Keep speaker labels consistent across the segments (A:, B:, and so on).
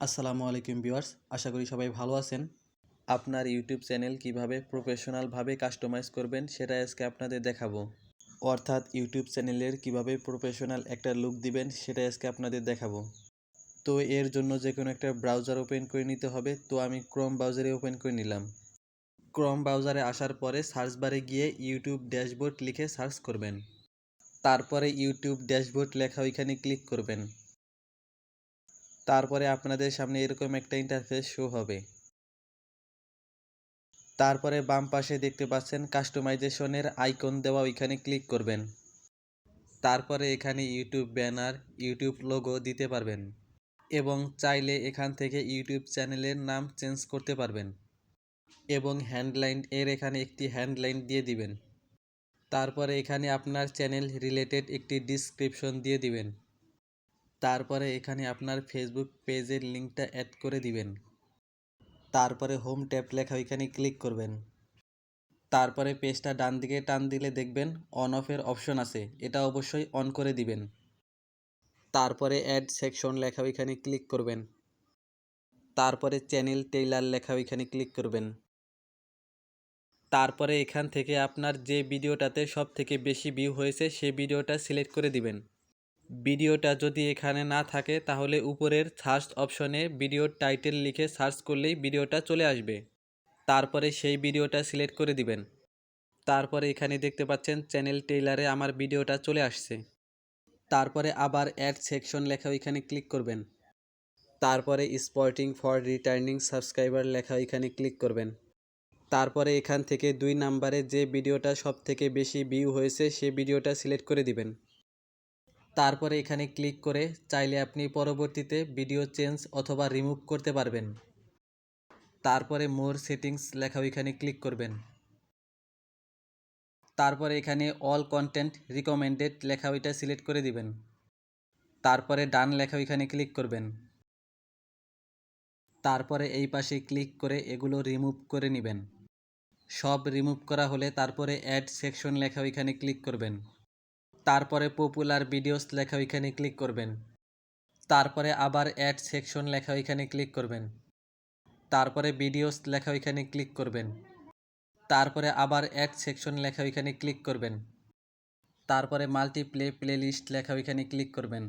A: আসসালামু আলাইকুম ভিউয়ার্স, আশা করি সবাই ভালো আছেন। আপনার ইউটিউব চ্যানেল কীভাবে প্রফেশনালভাবে কাস্টমাইজ করবেন সেটা আজকে আপনাদের দেখাবো। অর্থাৎ ইউটিউব চ্যানেলের কীভাবে প্রফেশনাল একটা লুক দিবেন সেটা আজকে আপনাদের দেখাবো। তো এর জন্য যে কোনো একটা ব্রাউজার ওপেন করে নিতে হবে। তো আমি ক্রোম ব্রাউজারে ওপেন করে নিলাম। ক্রোম ব্রাউজারে আসার পরে সার্চ বারে গিয়ে ইউটিউব ড্যাশবোর্ড লিখে সার্চ করবেন। তারপরে ইউটিউব ড্যাশবোর্ড লেখা ওইখানে ক্লিক করবেন। তারপরে আপনাদের সামনে এরকম একটা ইন্টারফেস শো হবে। তারপরে বাম পাশে দেখতে পাচ্ছেন কাস্টমাইজেশনের আইকন দেওয়া, ওইখানে ক্লিক করবেন। তারপরে এখানে ইউটিউব ব্যানার ইউটিউব লোগো দিতে পারবেন এবং চাইলে এখান থেকে ইউটিউব চ্যানেলের নাম চেঞ্জ করতে পারবেন এবং হ্যান্ডলাইন এর এখানে একটি হ্যান্ডলাইন দিয়ে দিবেন। তারপরে এখানে আপনার চ্যানেল রিলেটেড একটি ডিসক্রিপশন দিয়ে দিবেন। তারপরে এখানে আপনার ফেসবুক পেজের লিঙ্কটা অ্যাড করে দিবেন। তারপরে হোম ট্যাব লেখা ওইখানে ক্লিক করবেন। তারপরে পেজটা ডান দিকে টান দিলে দেখবেন অন অফের অপশন আছে। এটা অবশ্যই অন করে দিবেন। তারপরে অ্যাড সেকশন লেখা ওইখানে ক্লিক করবেন। তারপরে চ্যানেল টেইলার লেখা ওইখানে ক্লিক করবেন। তারপরে এখান থেকে আপনার যে ভিডিওটাতে সব থেকে বেশি ভিউ হয়েছে সেই ভিডিওটা সিলেক্ট করে দিবেন। ভিডিওটা যদি এখানে না থাকে, তাহলে উপরের সার্চ অপশনে ভিডিওর টাইটেল লিখে সার্চ করলেই ভিডিওটা চলে আসবে। তারপরে সেই ভিডিওটা সিলেক্ট করে দিবেন। তারপরে এখানে দেখতে পাচ্ছেন, চ্যানেল টেইলারে আমার ভিডিওটা চলে আসছে। তারপরে আবার অ্যাড সেকশন লেখা ওইখানে ক্লিক করবেন। তারপরে স্পটিং ফর রিটার্নিং সাবস্ক্রাইবার লেখা ওইখানে ক্লিক করবেন। তারপরে এখান থেকে দুই নাম্বারে যে ভিডিওটা সব থেকে বেশি ভিউ হয়েছে সেই ভিডিওটা সিলেক্ট করে দিবেন। তারপরে এখানে ক্লিক করে চাইলে আপনি পরবর্তীতে ভিডিও চেঞ্জ অথবা রিমুভ করতে পারবেন। তারপরে মোর সেটিংস লেখা ওইখানে ক্লিক করবেন। তারপরে এখানে অল কন্টেন্ট রিকমেন্ডেড লেখা ওইটা সিলেক্ট করে দিবেন। তারপরে ডান লেখা ওইখানে ক্লিক করবেন। তারপরে এই পাশে ক্লিক করে এগুলো রিমুভ করে নেবেন। সব রিমুভ করা হলে তারপরে অ্যাড সেকশন লেখা ওইখানে ক্লিক করবেন। তারপরে পপুলার ভিডিওস লেখা ওইখানে ক্লিক করবেন। তারপরে আবার অ্যাড সেকশন লেখা ওইখানে ক্লিক করবেন। তারপরে ভিডিওস লেখা ওইখানে ক্লিক করবেন। তারপরে আবার অ্যাড সেকশন লেখা ওইখানে ক্লিক করবেন। তারপরে মাল্টিপ্লে প্লেলিস্ট লেখা ওইখানে ক্লিক করবেন।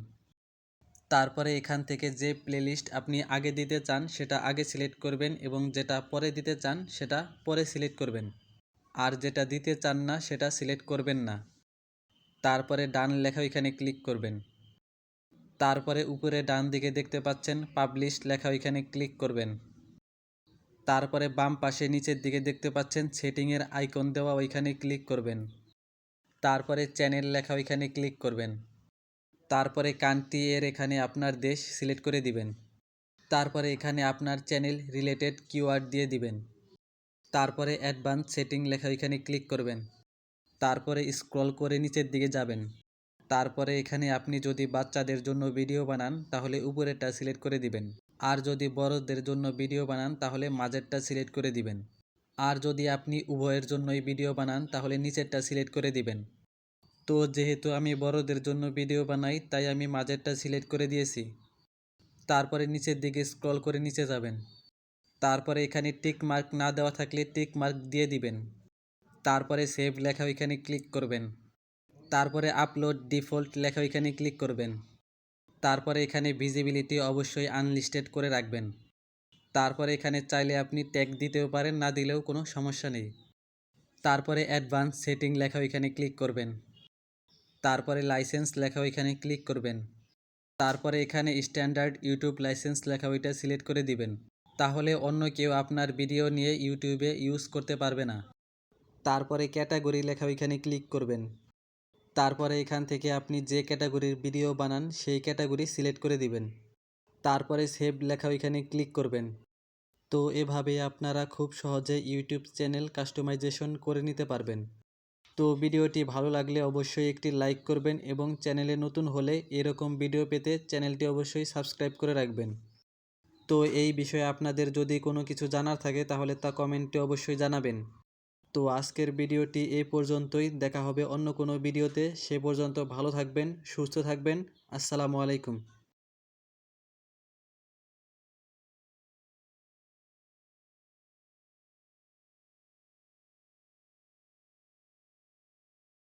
A: তারপরে এখান থেকে যে প্লেলিস্ট আপনি আগে দিতে চান, সেটা আগে সিলেক্ট করবেন এবং যেটা পরে দিতে চান, সেটা পরে সিলেক্ট করবেন। আর যেটা দিতে চান না, সেটা সিলেক্ট করবেন না। তারপরে ডান লেখা ওইখানে ক্লিক করবেন। তারপরে উপরে ডান দিকে দেখতে পাচ্ছেন পাবলিশ লেখা ওইখানে ক্লিক করবেন। তারপরে বাম পাশে নিচের দিকে দেখতে পাচ্ছেন সেটিংয়ের আইকন দেওয়া ওইখানে ক্লিক করবেন। তারপরে চ্যানেল লেখা ওইখানে ক্লিক করবেন। তারপরে কান্ট্রি এর এখানে আপনার দেশ সিলেক্ট করে দিবেন। তারপরে এখানে আপনার চ্যানেল রিলেটেড কিওয়ার্ড দিয়ে দিবেন। তারপরে অ্যাডভান্স সেটিং লেখা ওইখানে ক্লিক করবেন। তারপরে স্ক্রল করে নিচের দিকে যাবেন। তারপরে এখানে আপনি যদি বাচ্চাদের জন্য ভিডিও বানান, তাহলে উপরেরটা সিলেক্ট করে দিবেন। আর যদি বড়দের জন্য ভিডিও বানান, তাহলে মাঝেরটা সিলেক্ট করে দিবেন। আর যদি আপনি উভয়ের জন্যই ভিডিও বানান, তাহলে নিচেরটা সিলেক্ট করে দিবেন। তো যেহেতু আমি বড়দের জন্য ভিডিও বানাই, তাই আমি মাঝেরটা সিলেক্ট করে দিয়েছি। তারপরে নিচের দিকে স্ক্রল করে নিচে যাবেন। তারপরে এখানে টিক মার্ক না দেওয়া থাকলে টিক মার্ক দিয়ে দিবেন। তারপরে সেভ লেখা ওইখানে ক্লিক করবেন। তারপরে আপলোড ডিফল্ট লেখা ওইখানে ক্লিক করবেন। তারপরে এখানে ভিজিবিলিটি অবশ্যই আনলিস্টেড করে রাখবেন। তারপরে এখানে চাইলে আপনি ট্যাগ দিতেও পারেন, না দিলেও কোনো সমস্যা নেই। তারপরে অ্যাডভান্স সেটিং লেখা ওইখানে ক্লিক করবেন। তারপরে লাইসেন্স লেখা ওইখানে ক্লিক করবেন। তারপরে এখানে স্ট্যান্ডার্ড ইউটিউব লাইসেন্স লেখা ওইটা সিলেক্ট করে দিবেন। তাহলে অন্য কেউ আপনার ভিডিও নিয়ে ইউটিউবে ইউজ করতে পারবে না। তারপরে ক্যাটাগরি লেখা ওইখানে ক্লিক করবেন। তারপরে এখান থেকে আপনি যে ক্যাটাগরির ভিডিও বানান, সেই ক্যাটাগরি সিলেক্ট করে দিবেন। তারপরে সেভ লেখা ওইখানে ক্লিক করবেন। তো এভাবে আপনারা খুব সহজে ইউটিউব চ্যানেল কাস্টমাইজেশন করে নিতে পারবেন। তো ভিডিওটি ভালো লাগলে অবশ্যই একটি লাইক করবেন এবং চ্যানেলে নতুন হলে এরকম ভিডিও পেতে চ্যানেলটি অবশ্যই সাবস্ক্রাইব করে রাখবেন। তো এই বিষয়ে আপনাদের যদি কোনো কিছু জানার থাকে, তাহলে তা কমেন্টে অবশ্যই জানাবেন। তো আজকের ভিডিওটি এ পর্যন্তই। দেখা হবে অন্য কোনো ভিডিওতে। সে পর্যন্ত ভালো থাকবেন, সুস্থ থাকবেন। আসসালামু আলাইকুম।